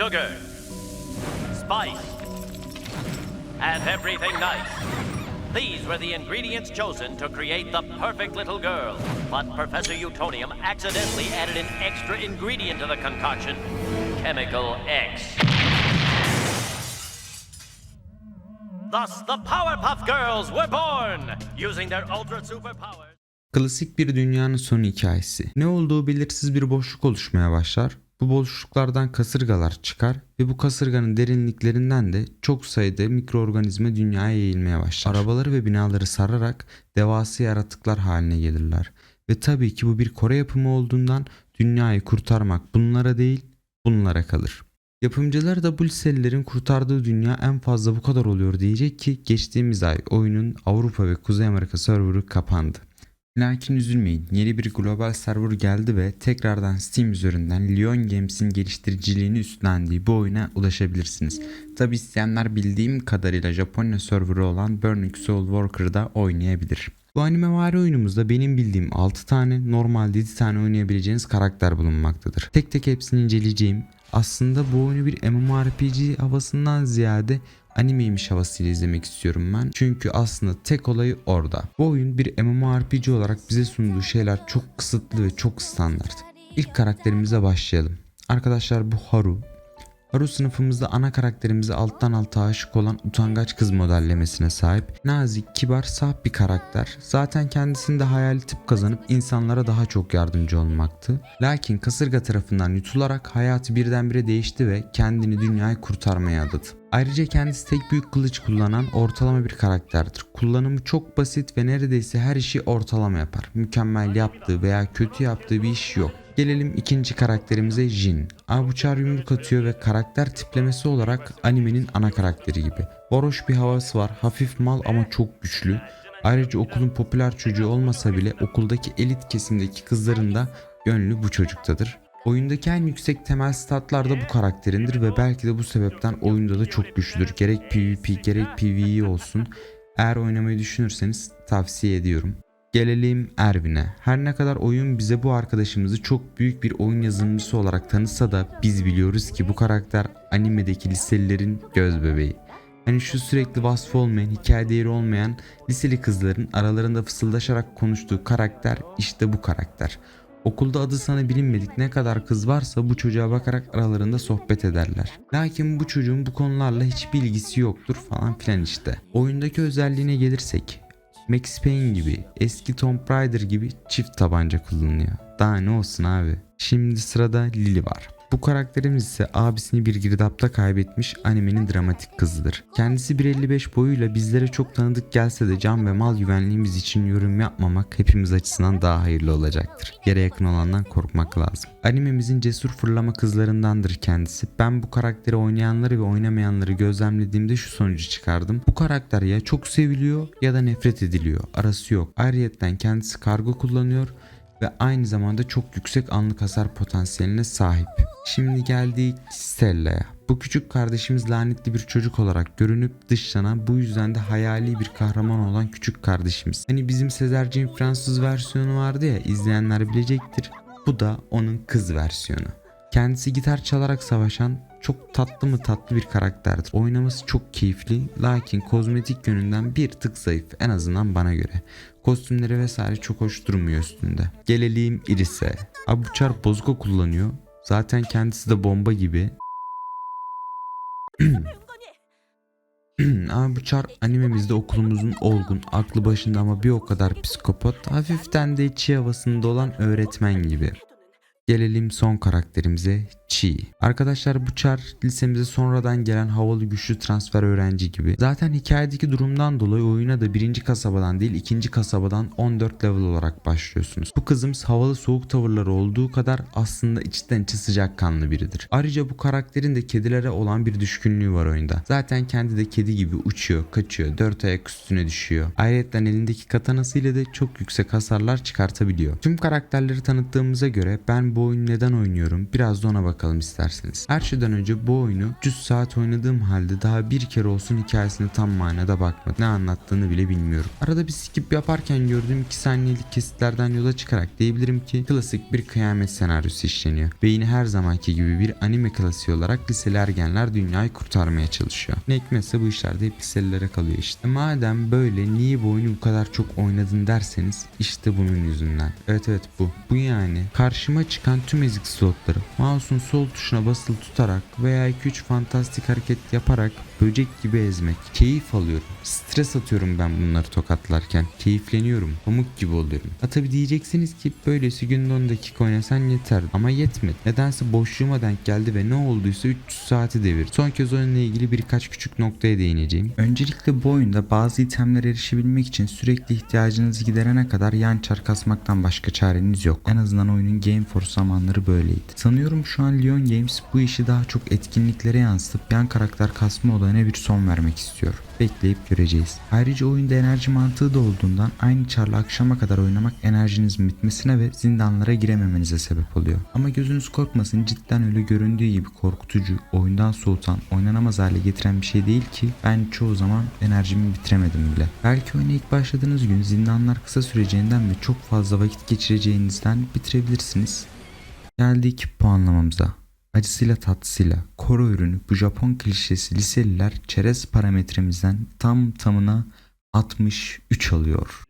sugar, spice, and everything nice. These were the ingredients chosen to create the perfect little girl. But Professor Utonium accidentally added an extra ingredient to the concoction Chemical X. Thus, the Powerpuff Girls were born using their ultra superpowers. Klasik bir dünyanın sonu hikayesi. Ne olduğu belirsiz bir boşluk oluşmaya başlar. Bu boşluklardan kasırgalar çıkar ve bu kasırganın derinliklerinden de çok sayıda mikroorganizma dünyaya yayılmaya başlar. Arabaları ve binaları sararak devasa yaratıklar haline gelirler. Ve tabii ki bu bir Kore yapımı olduğundan dünyayı kurtarmak bunlara değil bunlara kalır. Yapımcılar da bu liselilerin kurtardığı dünya en fazla bu kadar oluyor diyecek ki geçtiğimiz ay oyunun Avrupa ve Kuzey Amerika serverı kapandı. Lakin üzülmeyin yeni bir global server geldi ve tekrardan Steam üzerinden Lyon Games'in geliştiriciliğini üstlendiği bu oyuna ulaşabilirsiniz. Tabi isteyenler bildiğim kadarıyla Japonya serverı olan Burning Soul Walker'da oynayabilir. Bu animevari oyunumuzda benim bildiğim 6 tane normalde 7 tane oynayabileceğiniz karakter bulunmaktadır. Tek tek hepsini inceleyeceğim. Aslında bu oyunu bir MMORPG havasından ziyade animeymiş havasıyla izlemek istiyorum ben. Çünkü aslında tek olayı orada. Bu oyun bir MMORPG olarak bize sunduğu şeyler çok kısıtlı ve çok standart. İlk karakterimize başlayalım. Arkadaşlar bu Haru. Haru sınıfımızda ana karakterimize alttan alta aşık olan utangaç kız modellemesine sahip. Nazik, kibar, saf bir karakter. Zaten kendisinde hayali tip kazanıp insanlara daha çok yardımcı olmaktı. Lakin kasırga tarafından yutularak hayatı birdenbire değişti ve kendini dünyayı kurtarmaya adadı. Ayrıca kendisi tek büyük kılıç kullanan ortalama bir karakterdir. Kullanımı çok basit ve neredeyse her işi ortalama yapar. Mükemmel yaptığı veya kötü yaptığı bir iş yok. Gelelim ikinci karakterimize Jin. Abuçar yumruk atıyor ve karakter tiplemesi olarak animenin ana karakteri gibi. Varoş bir havası var, hafif mal ama çok güçlü. Ayrıca okulun popüler çocuğu olmasa bile okuldaki elit kesimdeki kızların da gönlü bu çocuktadır. Oyundaki en yüksek temel statlar da bu karakterindir ve belki de bu sebepten oyunda da çok güçlüdür. Gerek PvP gerek PvE olsun. Eğer oynamayı düşünürseniz tavsiye ediyorum. Gelelim Ervin'e. Her ne kadar oyun bize bu arkadaşımızı çok büyük bir oyun yazılımcısı olarak tanısa da biz biliyoruz ki bu karakter animedeki liselilerin göz bebeği. Hani şu sürekli vasfı olmayan, hikaye değeri olmayan liseli kızların aralarında fısıldaşarak konuştuğu karakter işte bu karakter. Okulda adı sana bilinmedik ne kadar kız varsa bu çocuğa bakarak aralarında sohbet ederler. Lakin bu çocuğun bu konularla hiçbir ilgisi yoktur falan filan işte. Oyundaki özelliğine gelirsek Max Payne gibi, eski Tomb Raider gibi çift tabanca kullanılıyor. Daha ne olsun abi. Şimdi sırada Lily var. Bu karakterimiz ise abisini bir girdapta kaybetmiş animenin dramatik kızıdır. Kendisi 1.55 boyuyla bizlere çok tanıdık gelse de can ve mal güvenliğimiz için yorum yapmamak hepimiz açısından daha hayırlı olacaktır. Yere yakın olandan korkmak lazım. Animemizin cesur fırlama kızlarındandır kendisi. Ben bu karakteri oynayanları ve oynamayanları gözlemlediğimde şu sonucu çıkardım. Bu karakter ya çok seviliyor ya da nefret ediliyor. Arası yok. Ayrıyetten kendisi kargo kullanıyor ve aynı zamanda çok yüksek anlık hasar potansiyeline sahip. Şimdi geldik Stella'ya. Bu küçük kardeşimiz lanetli bir çocuk olarak görünüp dışlanan bu yüzden de hayali bir kahraman olan küçük kardeşimiz. Hani bizim Sezerciğin Fransız versiyonu vardı ya izleyenler bilecektir. Bu da onun kız versiyonu. Kendisi gitar çalarak savaşan çok tatlı mı tatlı bir karakterdir. Oynaması çok keyifli lakin kozmetik yönünden bir tık zayıf en azından bana göre. Kostümleri vesaire çok hoş durmuyor üstünde. Gelelim Iris'e. Abuçar bozgo kullanıyor. Zaten kendisi de bomba gibi. Abuçar animemizde okulumuzun olgun, aklı başında ama bir o kadar psikopat, hafiften de içi havasında olan öğretmen gibi. Gelelim son karakterimize Chi. Arkadaşlar bu Char lisemize sonradan gelen havalı güçlü transfer öğrenci gibi. Zaten hikayedeki durumdan dolayı oyuna da birinci kasabadan değil ikinci kasabadan 14 level olarak başlıyorsunuz. Bu kızımız havalı soğuk tavırları olduğu kadar aslında içten içe sıcakkanlı biridir. Ayrıca bu karakterin de kedilere olan bir düşkünlüğü var oyunda. Zaten kendi de kedi gibi uçuyor, kaçıyor, dört ayak üstüne düşüyor. Ayrıca elindeki katanasıyla da çok yüksek hasarlar çıkartabiliyor. Tüm karakterleri tanıttığımıza göre ben bu bu oyunu neden oynuyorum biraz da ona bakalım isterseniz. Her şeyden önce bu oyunu 300 saat oynadığım halde daha bir kere olsun hikayesine tam manada bakmadım. Ne anlattığını bile bilmiyorum. Arada bir skip yaparken gördüğüm 2 saniyelik kesitlerden yola çıkarak diyebilirim ki klasik bir kıyamet senaryosu işleniyor. Ve yine her zamanki gibi bir anime klasiği olarak liseli ergenler dünyayı kurtarmaya çalışıyor. Ne hikmetse bu işlerde hep liselilere kalıyor işte. Madem böyle niye bu oyunu bu kadar çok oynadın derseniz işte bunun yüzünden. Evet evet bu. Bu yani. Karşıma çıkan tüm ezik slotları mouse'un sol tuşuna basılı tutarak veya 2-3 fantastik hareket yaparak böcek gibi ezmek. Keyif alıyorum. Stres atıyorum ben bunları tokatlarken. Keyifleniyorum. Pamuk gibi oluyorum. Ha tabi diyeceksiniz ki böylesi günde 10 dakika oynasan yeter. Ama yetmedi. Nedense boşluğuma denk geldi ve ne olduysa 300 saati devir. Son kez oyunla ilgili birkaç küçük noktaya değineceğim. Öncelikle bu oyunda bazı itemlere erişebilmek için sürekli ihtiyacınızı giderene kadar yan çar kasmaktan başka çareniz yok. En azından oyunun Game Force zamanları böyleydi. Sanıyorum şu an Lyon Games bu işi daha çok etkinliklere yansıtıp yan karakter kasma olayına bir son vermek istiyor. Bekleyip göreceğiz. Ayrıca oyunda enerji mantığı da olduğundan aynı çarla akşama kadar oynamak enerjinizin bitmesine ve zindanlara girememenize sebep oluyor. Ama gözünüz korkmasın cidden öyle göründüğü gibi korkutucu, oyundan soğutan, oynanamaz hale getiren bir şey değil ki ben çoğu zaman enerjimi bitiremedim bile. Belki oyuna ilk başladığınız gün zindanlar kısa süreceğinden ve çok fazla vakit geçireceğinizden bitirebilirsiniz. Geldik puanlamamıza. Acısıyla tatlısıyla koro ürünü bu Japon klişesi liseliler çerez parametremizden tam tamına 63 alıyor.